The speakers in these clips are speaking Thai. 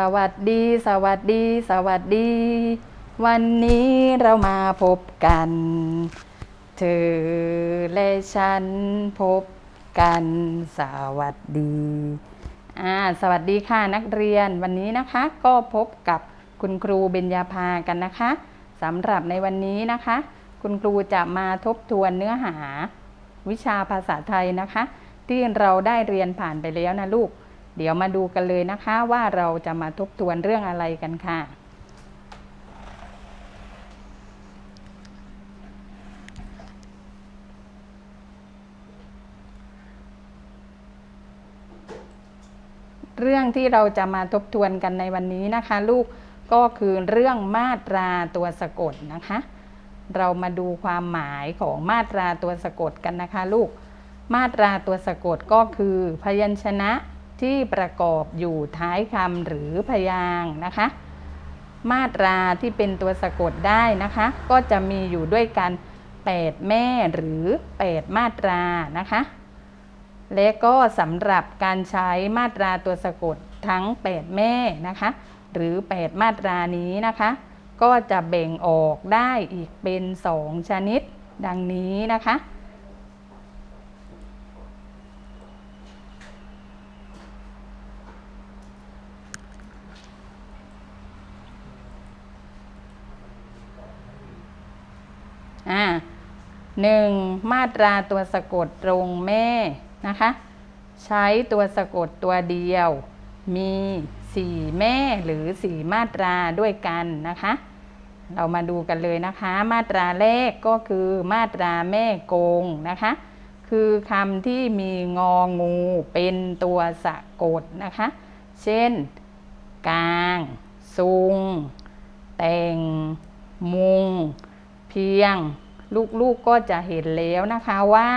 สวัสดี สวัสดี สวัสดี วันนี้เรามาพบกัน เธอและฉันพบกัน สวัสดีอ่าสวัสดีค่ะนักเรียนวันนี้นะคะก็พบกับคุณครูเบญญาภากันนะคะสำหรับในวันนี้นะคะ คุณครูจะมาทบทวนเนื้อหา วิชาภาษาไทยนะคะ ที่เราได้เรียนผ่านไปแล้วนะลูก เดี๋ยวมาดูกันเลยนะคะว่าเราจะมาทบทวนเรื่องอะไรกันค่ะ เรื่องที่เราจะมาทบทวนกันในวันนี้นะคะ ลูกก็คือเรื่องมาตราตัวสะกดนะคะ เรามาดูความหมายของมาตราตัวสะกดกันนะคะ ลูก มาตราตัวสะกดก็คือพยัญชนะ ที่ประกอบอยู่ท้ายคำหรือพยางนะคะ มาตราที่เป็นตัวสะกดได้นะคะ ก็จะมีอยู่ด้วยกัน 8 แม่หรือ 8 มาตรานะคะ และก็สำหรับการใช้มาตราตัวสะกดทั้ง 8 แม่นะคะ หรือ 8 มาตรานี้นะคะ ก็จะแบ่งออกได้อีกเป็น 2 ชนิดดังนี้นะคะ หนึ่งมาตราตัวสะกดตรงแม่นะคะ ใช้ตัวสะกดตัวเดียว มีสี่แม่หรือสี่มาตราด้วยกันนะคะ เรามาดูกันเลยนะคะ มาตราแรกก็คือมาตราแม่โกงนะคะ คือคำที่มีงองูเป็นตัวสะกดนะคะ เช่น กลางซุง แต่ง มุง เพียง ลูกๆก็จะเห็นแล้วนะคะว่า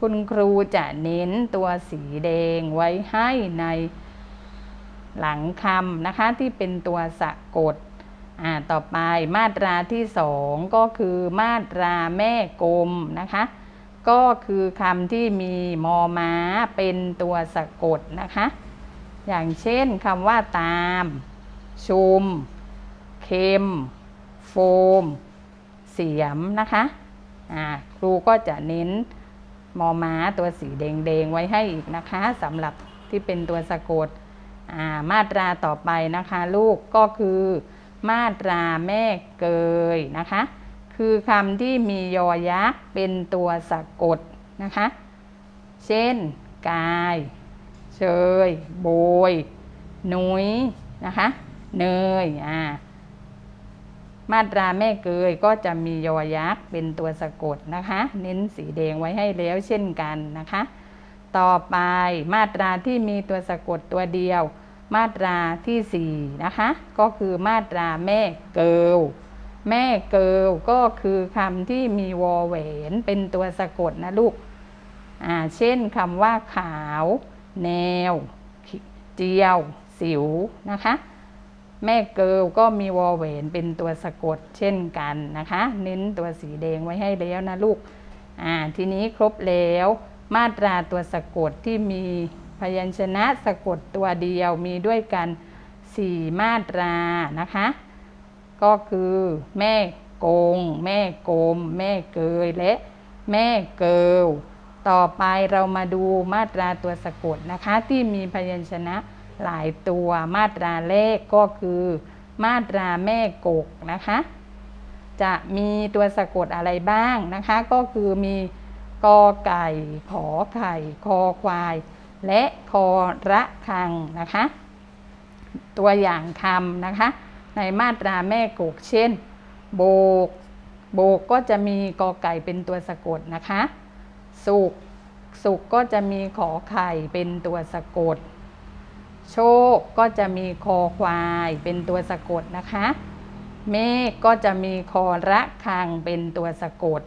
คุณครูจะเน้นตัวสีแดงไว้ให้ในหลังคำนะคะที่เป็นตัวสะกดอ่าต่อไปมาตราที่สองก็คือมาตราแม่กลมนะคะ ก็คือคำที่มีมอม้าเป็นตัวสะกดนะคะ อย่างเช่นคำว่าตาม ชุม เค็ม โฟม เสียมนะคะครูก็จะเน้นมอม้าตัวสีแดงๆไว้ให้อีกนะคะสำหรับที่เป็นตัวสะกดมาตราต่อไปนะคะลูกก็คือมาตราแม่เกยนะคะ คือคำที่มียอยักษ์เป็นตัวสะกดนะคะ เช่น กาย เชย โบย นุยนะคะ เนยอ่า มาตราแม่เกยก็จะมียอยักษ์เป็นตัวสะกดนะคะ เน้นสีแดงไว้ให้แล้วเช่นกันนะคะ ต่อไปมาตราที่มีตัวสะกดตัวเดียว มาตราที่สี่นะคะ ก็คือมาตราแม่เกลแม่เกลก็คือคำที่มีวอแหวนเป็นตัวสะกดนะลูกอ่าเช่นคำว่าขาว แนว เจียว สิวนะคะ แม่เกิลก็มีวอแหวนเป็นตัวสะกดเช่นกันนะคะ เน้นตัวสีแดงไว้ให้แล้วนะลูกอ่าทีนี้ครบแล้วมาตราตัวสะกดที่มีพยัญชนะสะกดตัวเดียวมีด้วยกันสี่มาตรานะคะ ก็คือแม่กง แม่โกม แม่เกยและแม่เกิลต่อไปเรามาดูมาตราตัวสะกดนะคะ ที่มีพยัญชนะ หลายตัวมาตราแรกก็คือมาตราแม่กกนะคะ จะมีตัวสะกดอะไรบ้างนะคะ ก็คือมีกอไก่ขอไข่คอควาย และคอระคังนะคะ ตัวอย่างคำนะคะ ในมาตราแม่กกเช่น โบก โบกก็จะมีกอไก่เป็นตัวสะกดนะคะ สุกสุกก็จะมีขอไข่เป็นตัวสะกด โชคก็จะมีคอควายเป็นตัวสะกดนะคะ เมฆก็จะมีคอระคังเป็นตัวสะกด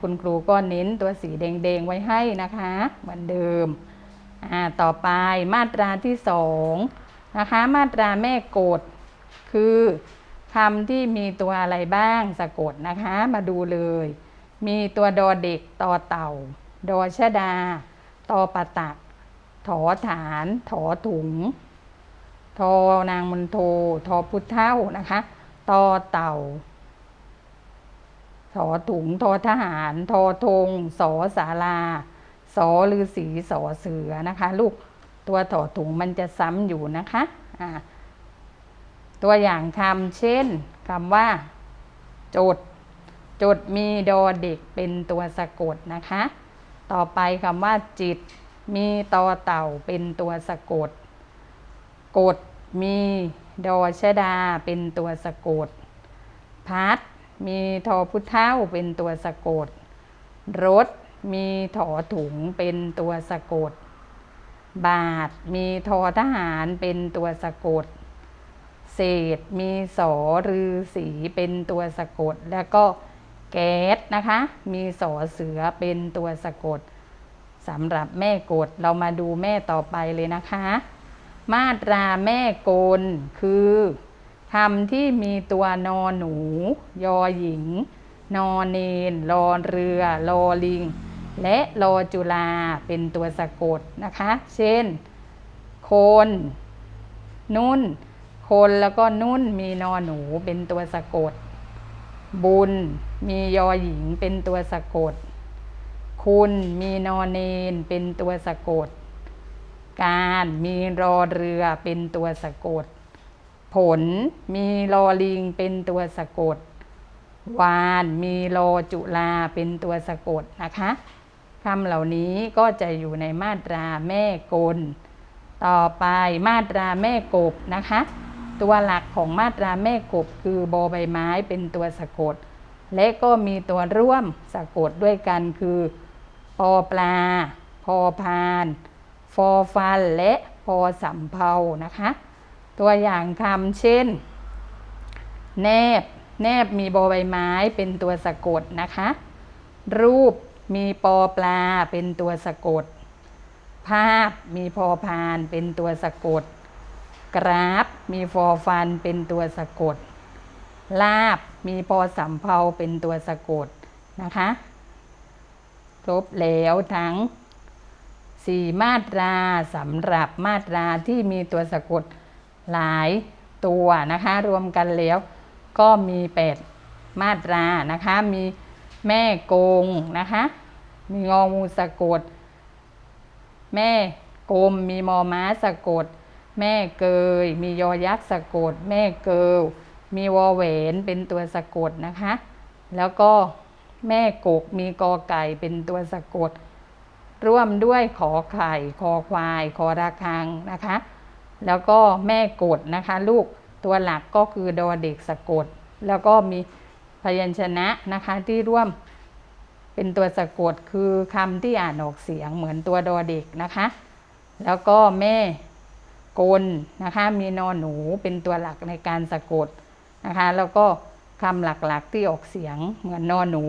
คุณครูก็เน้นตัวสีแดงๆไว้ให้นะคะ เหมือนเดิม ต่อไปมาตราที่สองนะคะ มาตราแม่กด คือคำที่มีตัวอะไรบ้างสะกดนะคะ มาดูเลย มีตัวดอเด็กตอเต่า ดอชดา ตอปะตัก ถอฐาน ถอถุง ทอนางมนโททอพุทธเท่านะคะตอเต่าสอถุงทอทหาร ทอธงสอสาราสอฤาษีสอเสือนะคะ ลูกตัวถอถุงมันจะซ้ำอยู่นะคะอ่าตัวอย่างคำเช่นคำว่า จด จดมีดอเด็กเป็นตัวสะกดนะคะ ต่อไปคำว่าจิต มีตอเต่าเป็นตัวสะกด กดมีดอชดาเป็นตัวสะกด พัดมีทอพุทธเท่าเป็นตัวสะกด รถมีถอถุงเป็นตัวสะกด บาทมีทอทหารเป็นตัวสะกด เศษมีสอรือสีเป็นตัวสะกด แล้วก็แก๊สนะคะ มีสอเสือเป็นตัวสะกด สำหรับแม่กดเรามาดูแม่ต่อไปเลยนะคะ มาตราแม่กลคือคำที่มีตัวนอหนู ยอหญิง นอเนนรอเรือรอลิง และรอจุลาเป็นตัวสะกดนะคะ เช่นโคน นุ่น คนแล้วก็นุ่นมีนอหนูเป็นตัวสะกด บุญมียอหญิงเป็นตัวสะกด คุณมีนอเนนเป็นตัวสะกด การมีรอเรือเป็นตัวสะกด ผลมีรอลิงเป็นตัวสะกด วานมีรอจุลาเป็นตัวสะกดนะคะคำเหล่านี้ก็จะอยู่ในมาตราแม่กล ต่อไปมาตราแม่กบนะคะ ตัวหลักของมาตราแม่กบคือบอใบไม้เป็นตัวสะกด และก็มีตัวร่วมสะกดด้วยกันคือ ปอปลา พอพาน ฟอฟัน และพอสำเพานะคะ ตัวอย่างคำเช่น แนบ แนบมีบอใบไม้เป็นตัวสะกดนะคะ รูปมีปอปลาเป็นตัวสะกด ภาพมีพอพานเป็นตัวสะกด กราฟมีฟอฟันเป็นตัวสะกด ลาบมีพอสำเพาเป็นตัวสะกดนะคะ รบแล้วทั้งสี่มาตราสำหรับมาตราที่มีตัวสะกดหลายตัวนะคะ รวมกันแล้วก็มีแปดมาตรานะคะ มีแม่โกงนะคะ มีงองูสะกด แม่กลมมีมอม้าสะกด แม่เกย มียอยักษ์สะกด แม่เกลมีวอแหวนเป็นตัวสะกดนะคะ แล้วก็ แม่กกมีกอไก่เป็นตัวสะกด ร่วมด้วยขอไข่คอควายคอระคังนะคะ แล้วก็แม่กดนะคะ ลูกตัวหลักก็คือดอเด็กสะกด แล้วก็มีพยัญชนะนะคะที่ร่วมเป็นตัวสะกดคือคำที่อ่านออกเสียงเหมือนตัวดอเด็กนะคะ แล้วก็แม่กลนะคะ มีนอนหนูเป็นตัวหลักในการสะกดนะคะ แล้วก็ คำหลักๆที่ออกเสียงเหมือนนอนหนู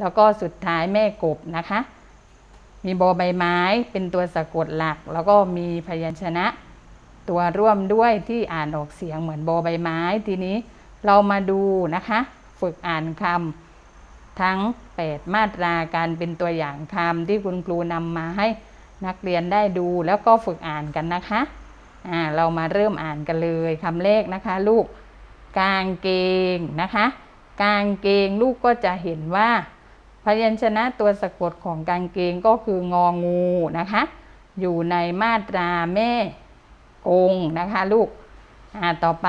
แล้วก็สุดท้ายแม่กบนะคะ มีบอใบไม้เป็นตัวสะกดหลัก แล้วก็มีพยัญชนะ ตัวร่วมด้วยที่อ่านออกเสียงเหมือนบอใบไม้ทีนี้เรามาดูนะคะ ฝึกอ่านคำทั้ง 8 มาตราการเป็นตัวอย่างคำที่คุณครูนำมาให้นักเรียนได้ดูแล้วก็ฝึกอ่านกันนะคะอ่าเรามาเริ่มอ่านกันเลยคำแรกนะคะ ลูก กางเกงนะคะ กางเกงลูกก็จะเห็นว่า พยัญชนะตัวสะกดของกางเกงก็คืององูนะคะ อยู่ในมาตราแม่กงนะคะลูกอ่าต่อไป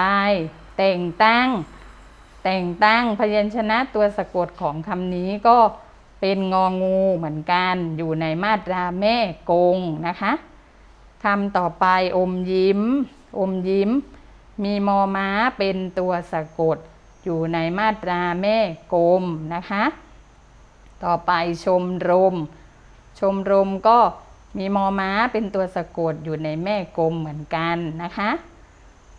แต่งตั้ง แต่งตั้งพยัญชนะตัวสะกดของคำนี้ก็เป็นงองูเหมือนกันอยู่ในมาตราแม่กงนะคะคำต่อไปอมยิ้ม อมยิ้ม มีมอม้าเป็นตัวสะกด อยู่ในมาตราแม่กลมนะคะ ต่อไปชมรม ชมรมก็มีมอม้าเป็นตัวสะกดอยู่ในแม่กลมเหมือนกันนะคะ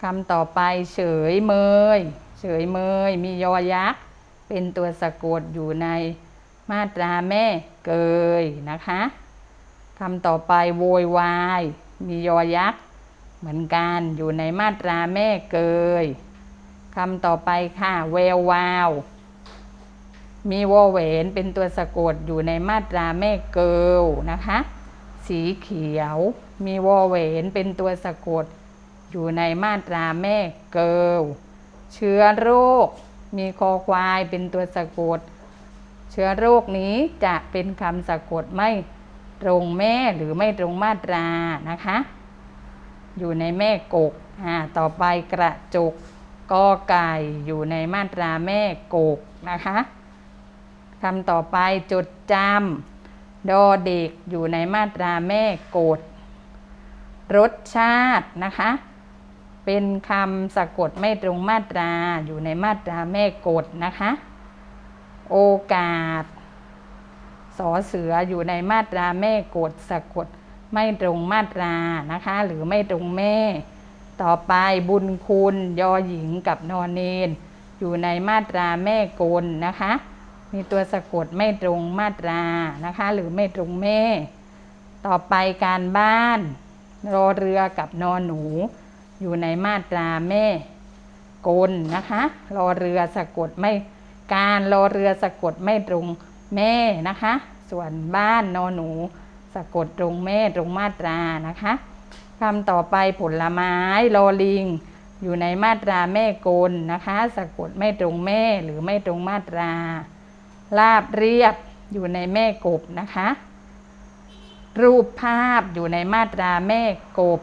คำต่อไปเฉยเมย เฉยเมย มียอยักษ์ เป็นตัวสะกดอยู่ในมาตราแม่เกยนะคะคำต่อไปโวยวาย มียอยักษ์ เหมือนกันอยู่ในมาตราแม่เกยคำต่อไปค่ะแวววาว มีวอแหวนเป็นตัวสะกดอยู่ในมาตราแม่เกิลนะคะ สีเขียว มีวอแหวนเป็นตัวสะกด อยู่ในมาตราแม่เกิลเชื้อโรค มีคอควายเป็นตัวสะกด เชื้อโรคนี้จะเป็นคำสะกดไม่ตรงแม่หรือไม่ตรงมาตรานะคะ อยู่ในแม่กกอ่าต่อไปกระจกกอไก่อยู่ในมาตราแม่กกนะคะคำต่อไปจดจำดอเด็กอยู่ในมาตราแม่กด รสชาตินะคะ เป็นคำสะกดไม่ตรงมาตราอยู่ในมาตราแม่กดนะคะ โอกาสสอเสืออยู่ในมาตราแม่กดสะกด ไม่ตรงมาตรานะคะ หรือไม่ตรงแม่ ต่อไปบุญคุณยอหญิงกับนอนเนน อยู่ในมาตราแม่กลนะคะ มีตัวสะกดไม่ตรงมาตรานะคะ หรือไม่ตรงแม่ ต่อไปการบ้านรอเรือกับนอนหนู อยู่ในมาตราแม่กลนะคะรอเรือสะกดไม่การรอเรือสะกดไม่ตรงแม่นะคะ ส่วนบ้านนอนหนู สะกดตรงแม่ตรงมาตรานะคะคำต่อไปผลไม้ลอลิง อยู่ในมาตราแม่กลนะคะ สะกดไม่ตรงแม่หรือไม่ตรงมาตรา ลาบเรียบอยู่ในแม่กบนะคะ รูปภาพอยู่ในมาตราแม่กบ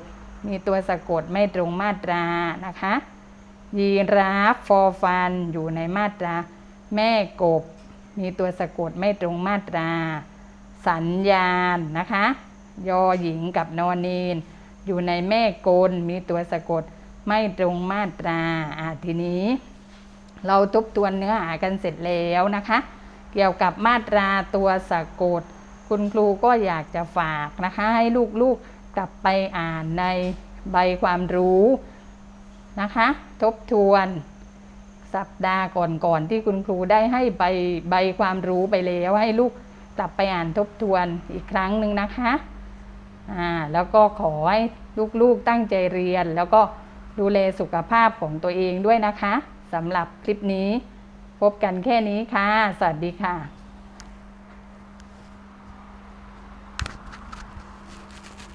มีตัวสะกดไม่ตรงมาตรานะคะ ยีราฟฟอฟัน อยู่ในมาตราแม่กบ มีตัวสะกดไม่ตรงมาตรา สัญญาณนะคะ ยอหญิงกับนอนเนนอยู่ในแม่กลมีตัวสะกดไม่ตรงมาตราอาทีนี้ เราทบทวนเนื้อหากันเสร็จแล้วนะคะ เกี่ยวกับมาตราตัวสะกด คุณครูก็อยากจะฝากนะคะ ให้ลูกๆกลับไปอ่านในใบความรู้นะคะ ทบทวนสัปดาห์ก่อนๆที่คุณครูได้ให้ใบใบความรู้ไปแล้วให้ลูก กลับไปอ่านทบทวนอีกครั้งหนึ่งนะคะอ่าแล้วก็ขอให้ลูกๆตั้งใจเรียน แล้วก็ดูแลสุขภาพของตัวเองด้วยนะคะสำหรับคลิปนี้ พบกันแค่นี้ค่ะ สวัสดีค่ะ